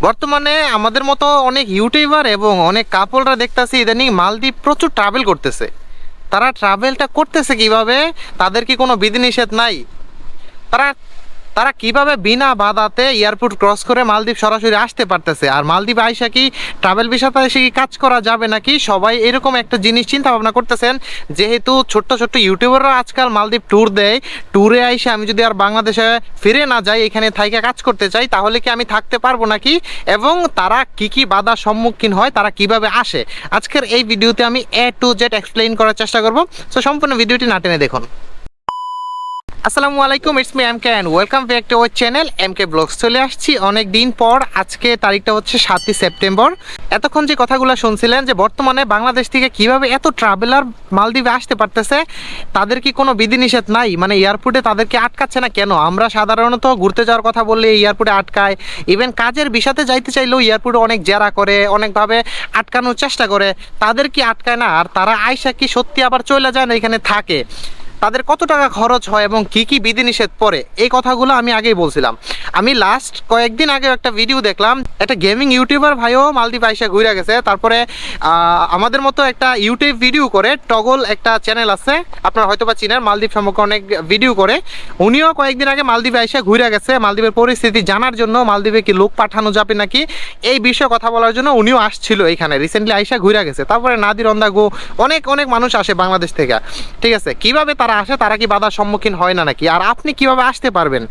বর্তমানে আমাদের মতো অনেক ইউটিউবার এবং অনেক কাপলরা দেখতেছি ইদানিং মালদ্বীপ প্রচুর ট্রাভেল করতেছে। তারা ট্রাভেলটা করতেছে কীভাবে? তাদের কি কোনো বিধিনিষেধ নাই? তারা তারা কীভাবে বিনা বাধাতে এয়ারপোর্ট ক্রস করে মালদ্বীপ সরাসরি আসতে পারতেছে? আর মালদ্বীপ আইসা কি ট্রাভেল ভিসাতে এসে কি কাজ করা যাবে নাকি? সবাই এরকম একটা জিনিস চিন্তা ভাবনা করতেছেন। যেহেতু ছোট্ট ছোট্ট ইউটিউবাররা আজকাল মালদ্বীপ ট্যুর দেয় ট্যুরে আইসে আমি যদি আর বাংলাদেশে ফিরে না যাই, এখানে থাইকে কাজ করতে চাই, তাহলে কি আমি থাকতে পারব নাকি? এবং তারা কি কি বাধার সম্মুখীন হয়, তারা কীভাবে আসে? আজকের এই ভিডিওতে আমি এ টু জেড এক্সপ্লেইন করার চেষ্টা করব। সো সম্পূর্ণ ভিডিওটি না টেনে দেখুন। আসসালামু আলাইকুম it's me M K and welcome back to our channel M K blogs চলে আসছি অনেক দিন পর, আজকে তারিখটা হচ্ছে সাতই সেপ্টেম্বর। এতক্ষণ যে কথাগুলো শুনছিলেন যে বর্তমানে বাংলাদেশ থেকে কীভাবে এত ট্রাভেলার মালদ্বীপে আসতে পারতেছে, তাদের কি কোনো বিধিনিষেধ নাই? মানে এয়ারপোর্টে তাদেরকে আটকাচ্ছে না কেন? আমরা সাধারণত ঘুরতে যাওয়ার কথা বললে এয়ারপোর্টে আটকায়। ইভেন কাজের বিষাতে যাইতে চাইলেও এয়ারপোর্টে অনেক জেরা করে, অনেকভাবে আটকানোর চেষ্টা করে। তাদের কি আটকায় না? আর তারা আইসা কি সত্যি আবার চলে যায় না এখানে থাকে? তাদের কত টাকা খরচ হয় এবং কি কি বিধিনিষেধ পড়ে, এই কথাগুলো আমি আগেই বলছিলাম। আমি লাস্ট কয়েকদিন আগে একটা ভিডিও দেখলাম, একটা গেমিং ইউটিউবার ভাইও মালদ্বীপ আইসা ঘুরে গেছে। তারপরে আমাদের মতো একটা ইউটিউব ভিডিও করে, টগল একটা চ্যানেল আছে, আপনারা হয়তো বা চিনেন, মালদ্বীপ সম্পর্কে অনেক ভিডিও করে। উনিও কয়েকদিন আগে মালদ্বীপে আইসা ঘুরে গেছে, মালদ্বীপের পরিস্থিতি জানার জন্য মালদ্বীপে কি লোক পাঠানো যাবে নাকি, এই বিষয়ে কথা বলার জন্য উনিও আসছিল এখানে। রিসেন্টলি আইসা ঘুরে গেছে। তারপরে নাদির অন্দাগো অনেক অনেক মানুষ আসে বাংলাদেশ থেকে। ঠিক আছে, কীভাবে তারা আসে, তারা কি বাধার সম্মুখীন হয় না নাকি? আর আপনি কীভাবে আসতে পারবেন?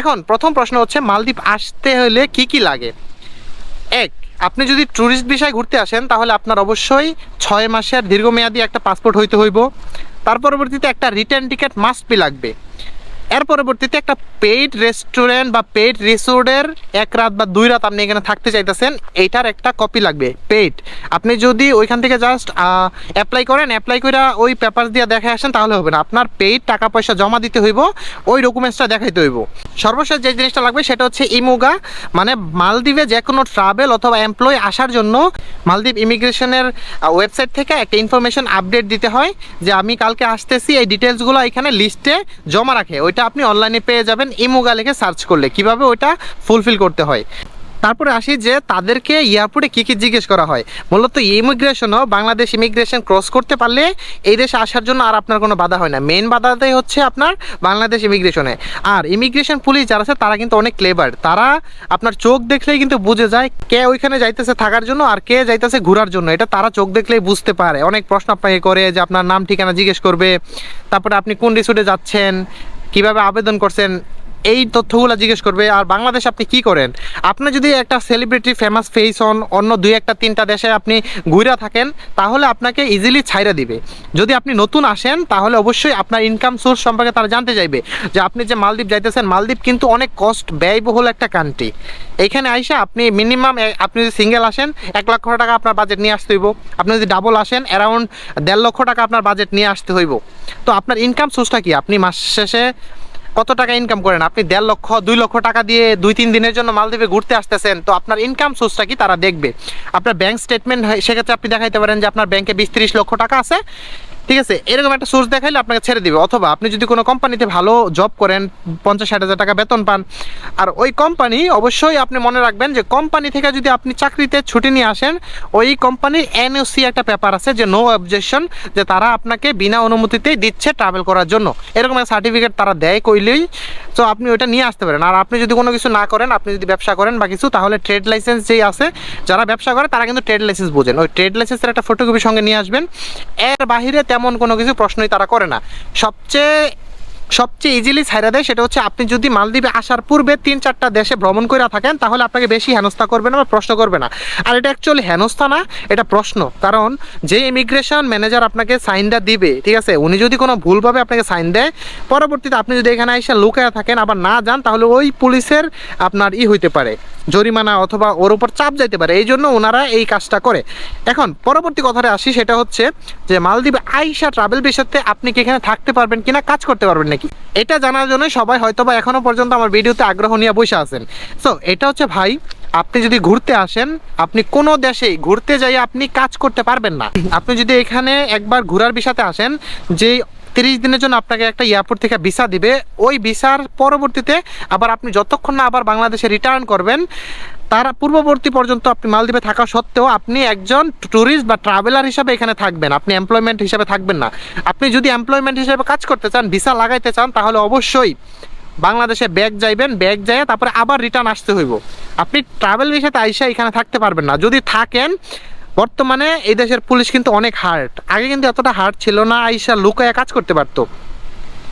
এখন প্রথম প্রশ্ন হচ্ছে, মালদ্বীপ আসতে হলে কি কি লাগে? এক, আপনি যদি ট্যুরিস্ট বিষয়ে ঘুরতে আসেন, তাহলে আপনার অবশ্যই ছয় মাসের দীর্ঘমেয়াদী একটা পাসপোর্ট হইতে হইব। তার পরবর্তীতে একটা রিটার্ন টিকিট মাস্ট বি লাগবে। এর পরবর্তীতে একটা পেইড রেস্টুরেন্ট বা পেইড রিসোর্টের এক রাত বা দুই রাত আপনি এখানে থাকতে চাইতেছেন এইটার একটা কপি লাগবে পেইড আপনি যদি ওইখান থেকে জাস্ট অ্যাপ্লাই করেন অ্যাপ্লাই করে ওই পেপার দিয়ে দেখে আসেন, তাহলে হবে না। আপনার পেইড টাকা পয়সা জমা দিতে হইব, ওই ডকুমেন্টসটা দেখাইতে হইব। সর্বশেষ যে জিনিসটা লাগবে, সেটা হচ্ছে ইমুগা মানে মালদ্বীপে যে কোনো ট্রাভেল অথবা এমপ্লয় আসার জন্য মালদ্বীপ ইমিগ্রেশনের ওয়েবসাইট থেকে একটা ইনফরমেশন আপডেট দিতে হয় যে আমি কালকে আসতেছি, এই ডিটেলসগুলো এখানে লিস্টে জমা রাখে। ওইটা আপনি অনলাইনে পেয়ে যাবেন। ইমুগা লিখে সার্চ করলে কীভাবে ওইটা ফুলফিল করতে হয়। তারপরে আসি যে তাদেরকে এয়ারপোর্টে কী কী জিজ্ঞেস করা হয়? মূলত ইমিগ্রেশনও বাংলাদেশ ইমিগ্রেশন ক্রস করতে পারলে এই দেশে আসার জন্য আর আপনার কোনো বাধা হয় না। মেন বাধাটাই হচ্ছে আপনার বাংলাদেশ ইমিগ্রেশনে আর ইমিগ্রেশন পুলিশ যারা আছে, তারা কিন্তু অনেক ক্লেবার তারা আপনার চোখ দেখলেই কিন্তু বুঝে যায় কে ওইখানে যাইতেছে থাকার জন্য আর কে যাইতেছে ঘোরার জন্য। এটা তারা চোখ দেখলেই বুঝতে পারে। অনেক প্রশ্ন আপনাকে করে যে আপনার নাম ঠিকানা জিজ্ঞেস করবে। তারপরে আপনি কোন রিসোর্টে যাচ্ছেন, কীভাবে আবেদন করছেন এই তথ্যগুলো জিজ্ঞেস করবে, আর বাংলাদেশ আপনি কি করেন? আপনি যদি একটা সেলিব্রিটি ফেমাস ফেস হন অন্য দুই একটা তিনটা দেশে আপনি ঘুরে থাকেন, তাহলে আপনাকে ইজিলি ছাইরা দিবে। যদি আপনি নতুন আসেন, তাহলে অবশ্যই আপনার ইনকাম সোর্স সম্পর্কে তারা জানতে চাইবে যে আপনি যে মালদ্বীপ যাইতেছেন, মালদ্বীপ কিন্তু অনেক কস্ট ব্যয়বহুল একটা কান্ট্রি এইখানে আইসা আপনি মিনিমাম আপনি যদি সিঙ্গেল আসেন, এক লক্ষ টাকা আপনার বাজেট নিয়ে আসতে হইব। আপনি যদি ডাবল আসেন অ্যারাউন্ড দেড় লক্ষ টাকা আপনার বাজেট নিয়ে আসতে হইব। তো আপনার ইনকাম সোর্সটা কি? আপনি মাস শেষে কত টাকা ইনকাম করেন? আপনি দেড় লক্ষ, দুই লক্ষ টাকা দিয়ে দুই, তিন দিনের জন্য মালদ্বীপে ঘুরতে আসতেছেন, তো আপনার ইনকাম সোর্সটা কি তারা দেখবে? আপনার ব্যাংক স্টেটমেন্ট সেক্ষেত্রে আপনি দেখাইতে পারেন যে আপনার ব্যাংকে বিশ, তিরিশ লক্ষ টাকা আছে। ঠিক আছে, এরকম একটা সোর্স দেখাইলে আপনাকে ছেড়ে দিবে। অথবা আপনি যদি কোনো কোম্পানিতে ভালো জব করেন, পঞ্চাশ ষাট হাজার টাকা বেতন পান, আর ওই কোম্পানি অবশ্যই আপনি মনে রাখবেন যে কোম্পানি থেকে যদি আপনি চাকরিতে ছুটি নিয়ে আসেন, ওই কোম্পানির এনওসি একটা পেপার আছে যে নো অবজেকশন যে তারা আপনাকে বিনা অনুমতিতেই দিচ্ছে ট্রাভেল করার জন্য। এরকম একটা সার্টিফিকেট তারা দেয় কইলেই, তো আপনি ওইটা নিয়ে আসতে পারেন। আর আপনি যদি কোনো কিছু না করেন, আপনি যদি ব্যবসা করেন বা কিছু, তাহলে ট্রেড লাইসেন্স যেই আছে, যারা ব্যবসা করে তারা কিন্তু ট্রেড লাইসেন্স বোঝেন। ওই ট্রেড লাইসেন্সের একটা ফটোকপি সঙ্গে নিয়ে আসবেন। এর বাহিরে তেমন কোনো কিছু প্রশ্নই তারা করে না। সবচেয়ে সবচেয়ে ইজিলি ছাইরা দেয় সেটা হচ্ছে আপনি যদি মালদ্বীপে আসার পূর্বে তিন চারটা দেশে ভ্রমণ করে থাকেন, তাহলে আপনাকে বেশি হেনস্থা করবে না বা প্রশ্ন করবে না। আর এটা অ্যাকচুয়ালি হেনস্থা না, এটা প্রশ্ন। কারণ যে ইমিগ্রেশন ম্যানেজার আপনাকে সাইনটা দিবে, ঠিক আছে, উনি যদি কোনো ভুলভাবে আপনাকে সাইন দেয়, পরবর্তীতে আপনি যদি এখানে এসে লুকায় থাকেন, আবার না যান, তাহলে ওই পুলিশের আপনার ই হইতে পারে, জরিমানা অথবা ওর উপর চাপ যাইতে পারে। এই জন্য ওনারা এই কাজটা করে। এখন পরবর্তী কথাটা আসি, সেটা হচ্ছে যে মালদ্বীপে আইসা ট্রাভেল বিষয়তে আপনি কি এখানে থাকতে পারবেন কিনা, কাজ করতে পারবেন নাকি? এটা জানার জন্য সবাই হয়তো বা এখনও পর্যন্ত আমার ভিডিওতে আগ্রহ নিয়ে বসে আছেন। সো এটা হচ্ছে ভাই, আপনি যদি ঘুরতে আসেন, আপনি কোনো দেশেই ঘুরতে যাই আপনি কাজ করতে পারবেন না। আপনি যদি এখানে একবার ঘোরার বিষয়তে আসেন যে তিরিশ দিনের জন্য আপনাকে একটা এয়ারপোর্ট থেকে ভিসা দিবে, ওই ভিসার পরবর্তীতে আবার আপনি যতক্ষণ না আবার বাংলাদেশে রিটার্ন করবেন তার পূর্ববর্তী পর্যন্ত আপনি মালদ্বীপে থাকা সত্ত্বেও আপনি একজন ট্যুরিস্ট বা ট্রাভেলার হিসাবে এখানে থাকবেন। আপনি এমপ্লয়মেন্ট হিসাবে থাকবেন না। আপনি যদি এমপ্লয়মেন্ট হিসাবে কাজ করতে চান ভিসা লাগাইতে চান, তাহলে অবশ্যই বাংলাদেশে ব্যাগ যাইবেন, ব্যাগ যায় তারপরে আবার রিটার্ন আসতে হইব। আপনি ট্রাভেল ভিসাতে আইসা এখানে থাকতে পারবেন না। যদি থাকেন, বর্তমানে এই দেশের পুলিশ কিন্তু অনেক হার্ড আগে কিন্তু এতটা হার্ড ছিল না, আইসা লুকায় কাজ করতে পারতো।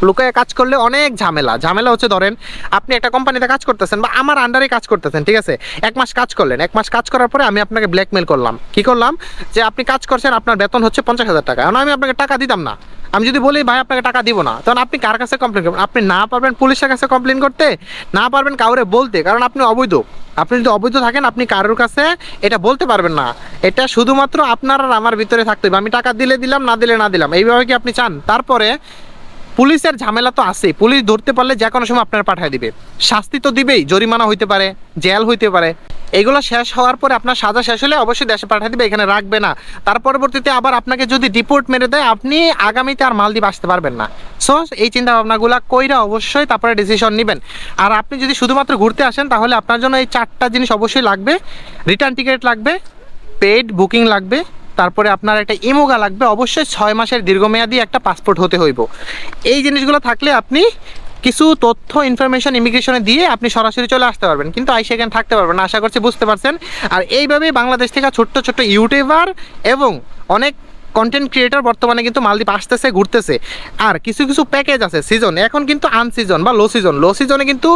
লুকায় কাজ করলে অনেক ঝামেলা। ঝামেলা হচ্ছে ধরেন, আপনি একটা কোম্পানিতে কাজ করতেছেন বা আমার আন্ডারে কাজ করতেছেন, ঠিক আছে? এক মাস কাজ করলেন, এক মাস কাজ করার পরে আমি আপনাকে ব্ল্যাকমেল করলাম। কি করলাম? যে আপনি কাজ করছেন, আপনার বেতন হচ্ছে পঞ্চাশ হাজার টাকা। আমি আপনাকে টাকা দিতাম না। আমি যদি বলি, ভাই, আপনাকে টাকা দিব না। তখন আপনি কার কাছে কমপ্লেন করবেন? আপনি না পারবেন পুলিশের কাছে কমপ্লেন করতে, না পারবেন কাউরে বলতে, কারণ আপনি অবৈধ। আপনি যদি অবৈধ থাকেন, আপনি কারোর কাছে এটা বলতে পারবেন না। এটা শুধুমাত্র আপনার আর আমার ভিতরে থাকতে হবে। আমি টাকা দিলে দিলাম, না দিলে না দিলাম। এইভাবে কি আপনি চান? তারপরে পুলিশের ঝামেলা তো আছেই। পুলিশ ধরতে পারলে যে কোনো সময় আপনার পাঠিয়ে দিবে। শাস্তি তো দিবেই, জরিমানা হইতে পারে, জেল হইতে পারে। এগুলো শেষ হওয়ার পরে আপনার সাজা শেষ হলে অবশ্যই দেশে পাঠিয়ে দিবে, এখানে রাখবে না। তার পরবর্তীতে আবার আপনাকে যদি ডিপোর্ট মেরে দেয়, আপনি আগামীতে আর মালদ্বীপ আসতে পারবেন না। সো এই চিন্তা ভাবনাগুলো কইরা অবশ্যই তারপরে ডিসিশন নেবেন। আর আপনি যদি শুধুমাত্র ঘুরতে আসেন, তাহলে আপনার জন্য এই চারটা জিনিস অবশ্যই লাগবে। রিটার্ন টিকিট লাগবে পেড বুকিং লাগবে তারপরে আপনার একটা ইমোগা লাগবে, অবশ্যই ছয় মাসের দীর্ঘমেয়াদী একটা পাসপোর্ট হতে হইব। এই জিনিসগুলো থাকলে আপনি কিছু তথ্য ইনফরমেশন ইমিগ্রেশনে দিয়ে আপনি সরাসরি চলে আসতে পারবেন। কিন্তু আই সেখানে থাকতে পারবেন আশা করছি বুঝতে পারছেন। আর এইভাবেই বাংলাদেশ থেকে ছোট্ট ছোট্ট ইউটিউবার এবং অনেক কন্টেন্ট ক্রিয়েটর বর্তমানে কিন্তু মালদ্বীপ আসতেছে, ঘুরতেছে। আর কিছু কিছু প্যাকেজ আছে সিজন এখন কিন্তু আনসিজন বা লো সিজন লো সিজনে কিন্তু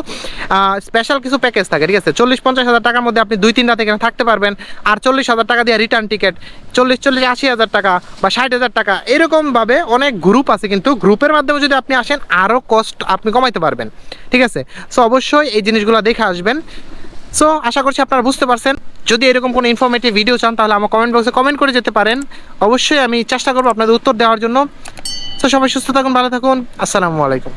স্পেশাল কিছু প্যাকেজ থাকে, ঠিক আছে? চল্লিশ পঞ্চাশ হাজার টাকার মধ্যে আপনি দুই, তিন রাত এখানে থাকতে পারবেন। আর চল্লিশ হাজার টাকা দিয়ে রিটার্ন টিকিট চল্লিশ চল্লিশ, আশি হাজার টাকা বা ষাট হাজার টাকা, এরকমভাবে অনেক গ্রুপ আছে কিন্তু গ্রুপের মাধ্যমে যদি আপনি আসেন আরও কস্ট আপনি কমাইতে পারবেন। ঠিক আছে? সো অবশ্যই এই জিনিসগুলো দেখে আসবেন। সো আশা করছি আপনারা বুঝতে পারছেন। যদি এরকম কোনো ইনফরমেটিভ ভিডিও চান, তাহলে আমার কমেন্ট বক্সে কমেন্ট করে যেতে পারেন। অবশ্যই আমি চেষ্টা করব আপনাদের উত্তর দেওয়ার জন্য। সো সবাই সুস্থ থাকুন, ভালো থাকুন। আসসালামু আলাইকুম।